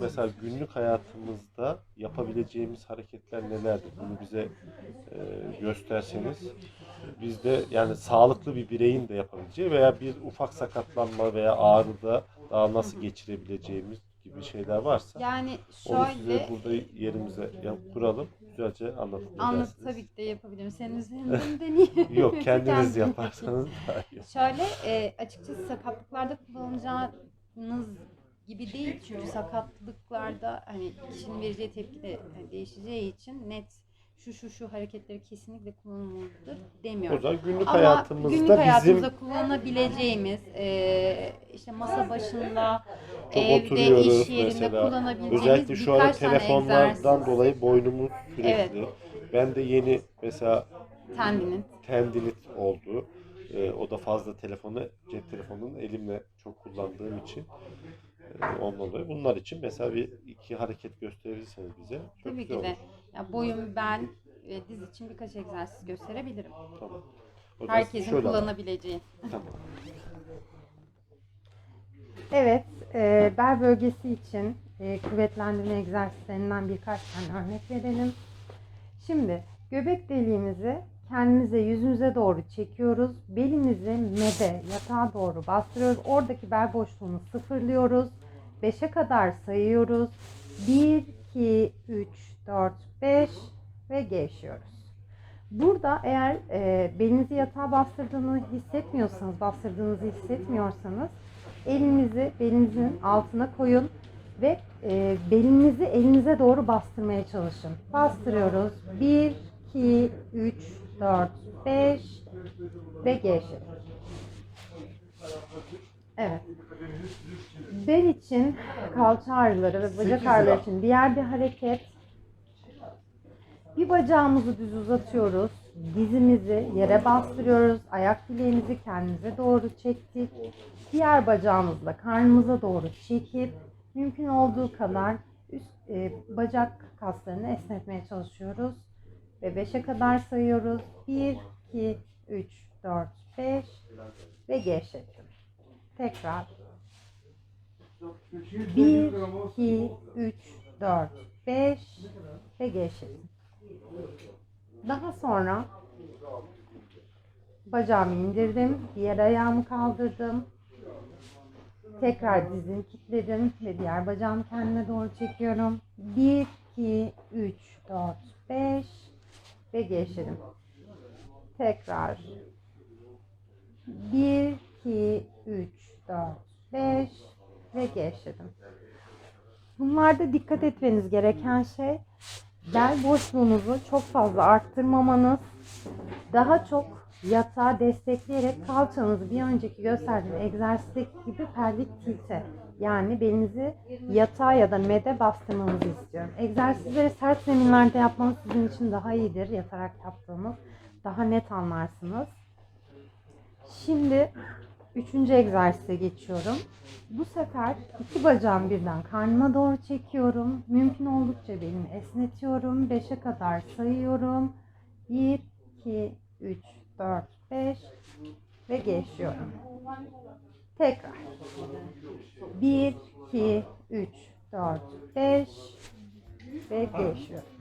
Mesela günlük hayatımızda yapabileceğimiz hareketler nelerdir? Bunu bize e, gösterseniz biz de yani sağlıklı bir bireyin de yapabileceği veya bir ufak sakatlanma veya ağrıda daha nasıl geçirebileceğimiz gibi şeyler varsa Yani onu size şöyle burada yerimize yap, kuralım. Güzelce anlatıp anlat edersiniz. tabii ki de yapabilirim. Senin üzerinden deneyeyim. Yok kendiniz yaparsanız daha iyi. Şöyle e, açıkçası sakatlıklarda kullanacağınız gibi değil çünkü sakatlıklarda hani kişinin vereceği tepki de hani değişeceği için net şu şu şu hareketleri kesinlikle kullanılmalıdır O demiyorum. zaman günlük Ama hayatımızda günlük bizim hayatımızda kullanabileceğimiz e, işte masa başında, çok evde, iş yerinde mesela. kullanabileceğimiz Özellikle şu an telefonlardan egzersiz. dolayı boynumuz sürekli. Ben de yeni mesela Tendinin. tendinit oldu. Ee, o da fazla telefonu, cep telefonunu elimle çok kullandığım için e, ondan dolayı. Bunlar için mesela bir iki hareket gösterirseniz bize çok Tabii güzel ki de. olur. Ya boyun, bel ve diz için birkaç egzersiz gösterebilirim. Tamam. O zaman Herkesin şöyle kullanabileceği. Tamam. Evet, e, bel bölgesi için e, kuvvetlendirme egzersizlerinden birkaç tane örnek verelim. Şimdi göbek deliğimizi kendimize yüzümüze doğru çekiyoruz. Belimizi mede yatağa doğru bastırıyoruz. Oradaki bel boşluğunu sıfırlıyoruz. 5'e kadar sayıyoruz. 1, 2, 3, 4, 5 ve gevşiyoruz. Burada eğer e, belinizi yatağa bastırdığını hissetmiyorsanız, bastırdığınızı hissetmiyorsanız elinizi belinizin altına koyun ve e, belinizi elinize doğru bastırmaya çalışın. Bastırıyoruz. 1, 2, 3, 4, 5 ve gevşeyin. Evet. Bel için kalça ağrıları ve bacak ağrıları için diğer bir hareket. Bir bacağımızı düz uzatıyoruz. Dizimizi yere bastırıyoruz. Ayak bileğimizi kendimize doğru çektik. Diğer bacağımızla karnımıza doğru çekip mümkün olduğu kadar üst e, bacak kaslarını esnetmeye çalışıyoruz. Ve 5'e kadar sayıyoruz. 1, 2, 3, 4, 5 ve gevşetin. Tekrar. 1, 2, 3, 4, 5 ve gevşetin. Daha sonra bacağımı indirdim. Diğer ayağımı kaldırdım. Tekrar dizimi kilitledim ve diğer bacağımı kendime doğru çekiyorum. 1, 2, 3, 4, 5 ve. Tekrar 1, 2, 3, 4, 5 ve gevşedim. Bunlarda dikkat etmeniz gereken şey bel boşluğunuzu çok fazla arttırmamanız, daha çok yatağa destekleyerek kalçanızı bir önceki gösterdiğim egzersizdeki gibi pelvik tilte yani belinizi yatağa ya da mede bastırmanızı istiyorum. Egzersizleri sert zeminlerde yapmanız sizin için daha iyidir yatarak yaptığımız. Daha net anlarsınız. Şimdi üçüncü egzersize geçiyorum. Bu sefer iki bacağım birden karnıma doğru çekiyorum. Mümkün oldukça belimi esnetiyorum. 5'e kadar sayıyorum. 1, 2, 3, 4, 5 ve geçiyorum. Tekrar. 1, 2, 3, 4, 5 ve geçiyorum.